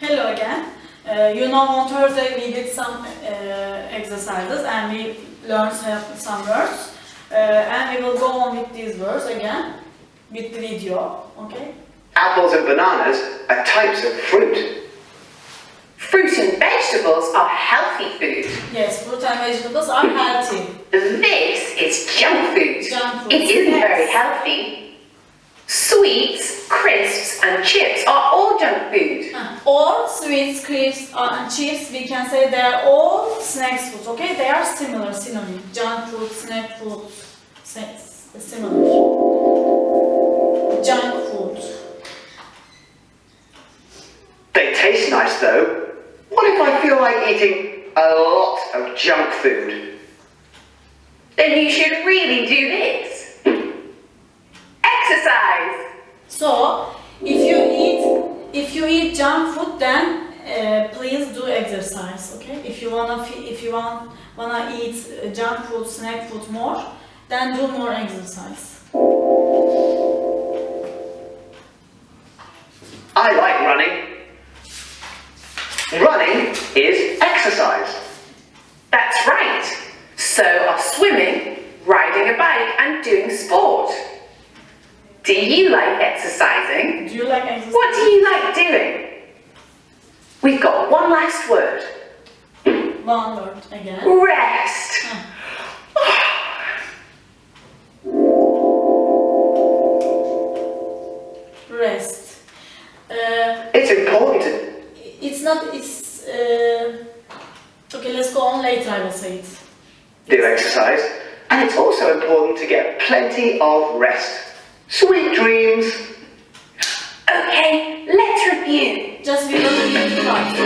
Hello again. Uh, you know on Thursday we did some uh, exercises and we learned some, some words. Uh, and we will go on with these words again with the video. Okay? Apples and bananas are types of fruit. Fruit and vegetables are healthy food. Yes, fruit and vegetables are healthy. This is junk food. Junk food. It isn't Yes. very healthy. Sweets, crisps, and chips are all junk food. Huh. Or sweets, crisps, uh, and chips, we can say they are all snacks food. Okay? They are similar, synonym. Junk food, snack food, snacks, similar. Junk food. They taste nice though. What if I feel like eating a lot of junk food? Then you should really do this. Exercise. So, if you eat if you eat junk food, then uh, please do exercise. Okay? If you wanna if you want wanna eat uh, junk food, snack food more, then do more exercise. I like running. Running is exercise. That's right. So are swimming, riding a bike, and doing sport. Do you like exercising? Do you like exercise? What do you like doing? We've got one last word. One word again. Rest. Rest. Uh, It's important it's not. It's uh, okay. Let's go on later. I will say it. do exercise, and it's also important to get plenty of rest. Sweet dreams. Okay, let's review. Just we will repeat the part.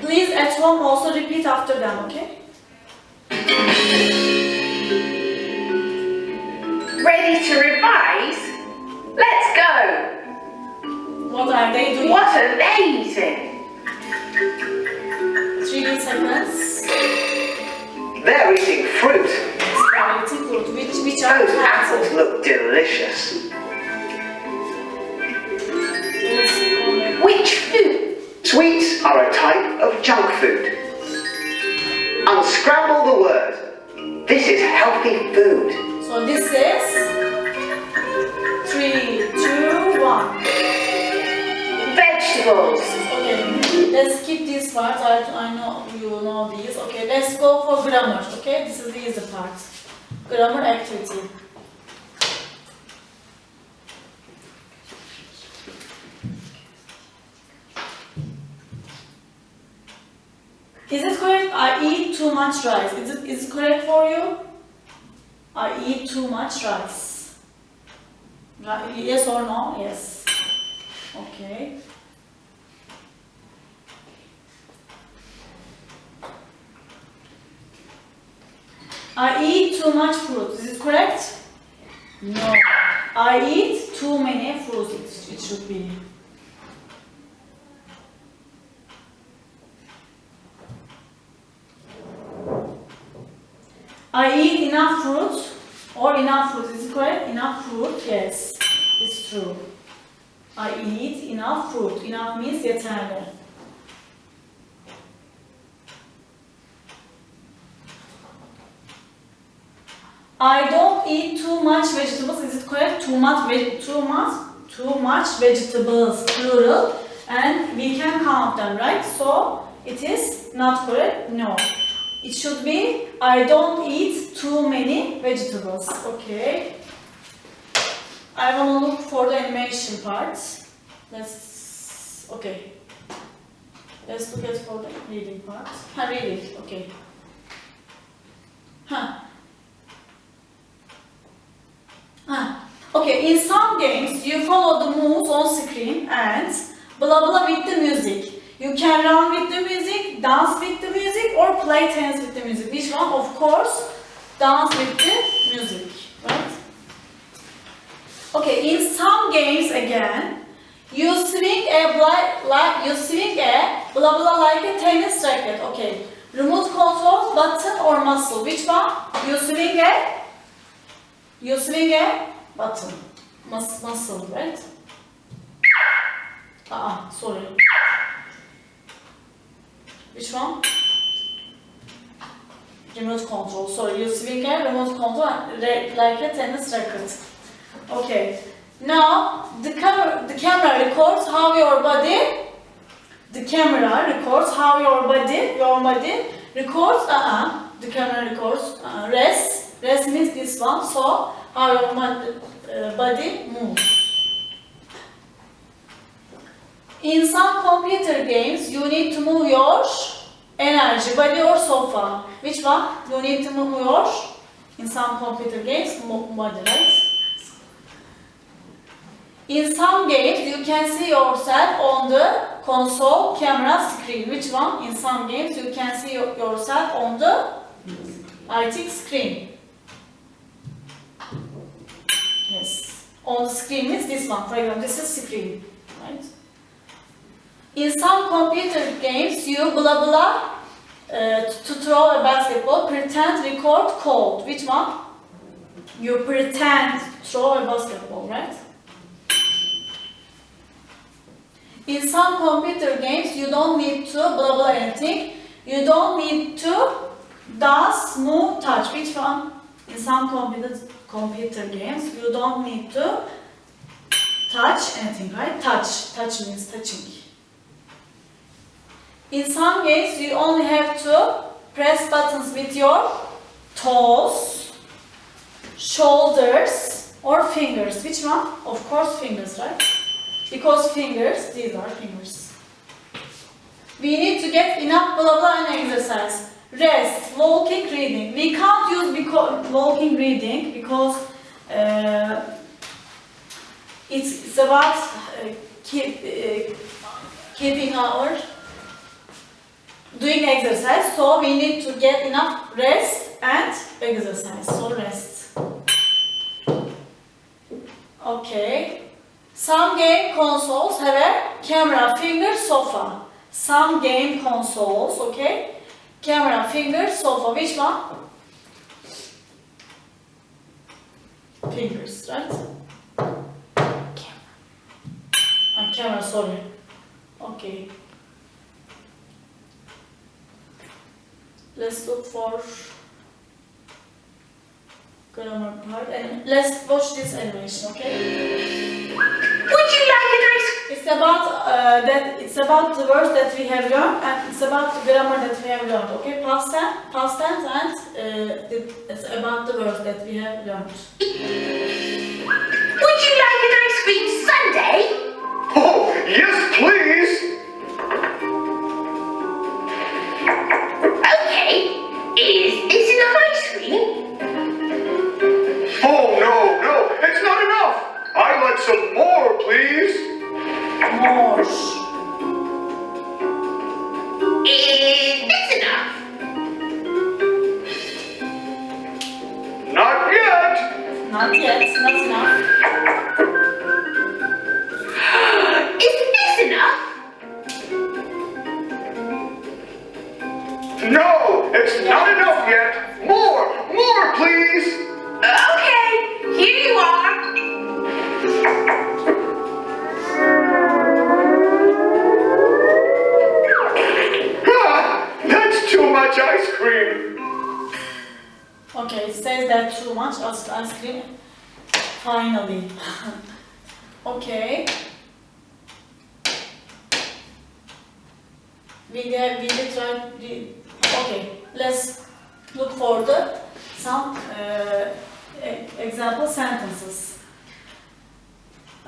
Please at home also repeat after them. Okay? Ready to revise? Let's go. What are they doing? What are they eating? Three seconds. They're eating fruit. Which are Those apples look delicious. Let's go on. Which food? Sweets are a type of junk food. Unscramble the word. This is healthy food. So this is three, two, one. Vegetables. Okay, let's skip this part. I, I know you know these. Okay, let's go for grammar. Okay, this is the easy part. Grammar activity. Is it correct? I eat too much rice. Is it, is it correct for you? I eat too much rice. Yes or no? Yes. Okay. I eat too much fruit. Is it correct? No. I eat too many fruits. It, it should be. I eat enough fruit or enough fruit. Is it correct? Enough fruit. Yes. It's true. I eat enough fruit. Enough means yeterli. I don't eat too much vegetables. Is it correct? Too much, veg- too much, too much vegetables, plural, and we can count them, right? So it is not correct. No, it should be I don't eat too many vegetables. Okay. I want to look for the animation part. Let's. Okay. Let's look at for the reading part. Ha, reading. Okay. Huh. Ah, okay, in some games you follow the moves on screen and blah blah with the music. You can run with the music, dance with the music, or play tennis with the music. Which one? Of course, dance with the music, right? Okay, in some games again, you swing a blah, like you swing a blah blah like a tennis racket. Okay, remote control button or muscle. Which one? You swing a a button, mus- muscle, right? Ah, sorry. Which one? Remote control. Sorry, you swing a remote control re- like a tennis racket. Okay. Now the camera the camera records how your body the camera records how your body your body records uh-uh the camera records uh, rest rest means this one so how your uh, body moves in some computer games you need to move your energy body or sofa which one you need to move your in some computer games body right in some games, you can see yourself on the console camera screen. Which one? In some games, you can see your- yourself on the IT screen. On the screen means this one. For example, this is screen, right? In some computer games, you blah blah uh, to throw a basketball, pretend, record, code. Which one? You pretend throw a basketball, right? In some computer games, you don't need to blah blah anything. You don't need to dance, move, touch. Which one? In some computer computer games, you don't need to touch anything, right? Touch. Touch means touching. In some games, you only have to press buttons with your toes, shoulders, or fingers. Which one? Of course, fingers, right? Because fingers, these are fingers. We need to get enough blah blah and exercise. Rest, walking, reading. We can't use because, walking, reading because uh, it's, it's about uh, keep, uh, keeping our doing exercise. So we need to get enough rest and exercise. So rest. Okay. Some game consoles have a camera, finger, sofa. Some game consoles, okay? Camera, fingers. So for Which one? Fingers, right? Camera. Ah, camera, sorry. Okay. Let's look for grammar part and let's watch this animation, okay? Would you like It's about uh, that. It's about the words that we have learned, and it's about the grammar that we have learned. Okay, past tense, past tense, and uh, it's about the words that we have learned. Would you like an ice cream sundae? It's not enough yet. More, more, please. Okay, here you are. Ah, that's too much ice cream. Okay, it says that too much ice ice cream. Finally. okay. We get we did try. We, okay, let's look for the some uh, example sentences.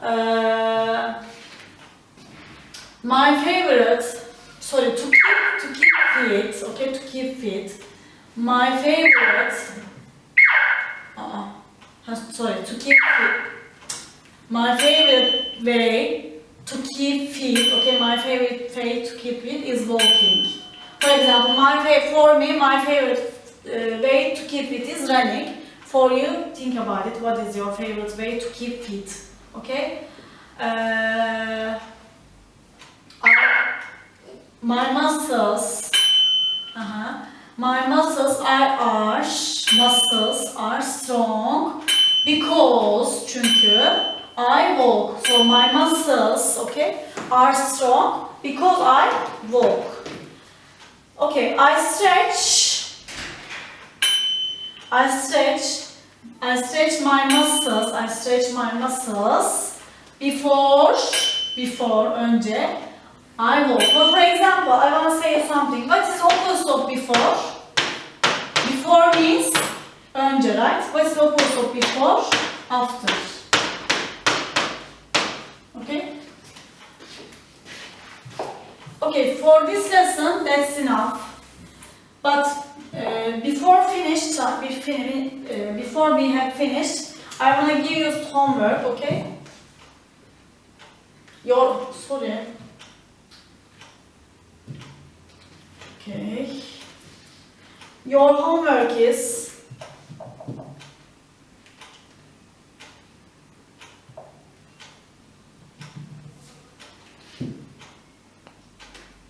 Uh, my favorite, sorry, to keep to keep fit, okay, to keep fit. My favorite, uh, sorry, to keep fit. My favorite way to keep fit, okay, my favorite way to keep fit is walking. For example, my fa- for me, my favorite uh, way to keep fit is running. For you, think about it. What is your favorite way to keep fit? Okay. Uh, I- my muscles. Uh-huh. My muscles are are muscles are strong because çünkü I walk. So my muscles, okay? are strong because I walk. Okay, I stretch. I stretch. I stretch my muscles. I stretch my muscles before before önce I walk. But for example, I want to say something. What is opposite of before? Before means önce, right? What is opposite of before? After. Okay, for this lesson, that's enough. But uh, before finish, uh, we fin- uh, before we have finished, I want to give you homework, okay? Your, sorry. Okay. Your homework is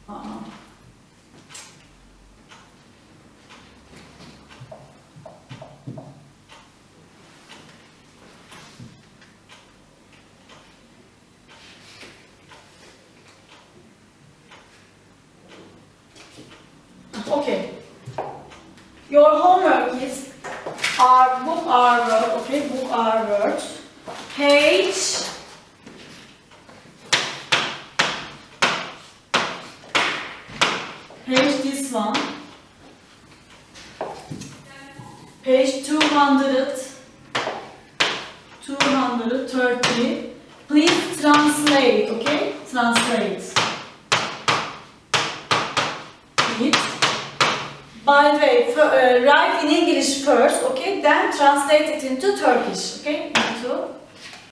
uh, Okay. Your homework is our book our word, okay, book our word. Page Page this one. Page 200 230. Please translate, okay? Translate. it. By the way, fir- uh, write in English first, okay? Then translate it into Turkish, okay? Into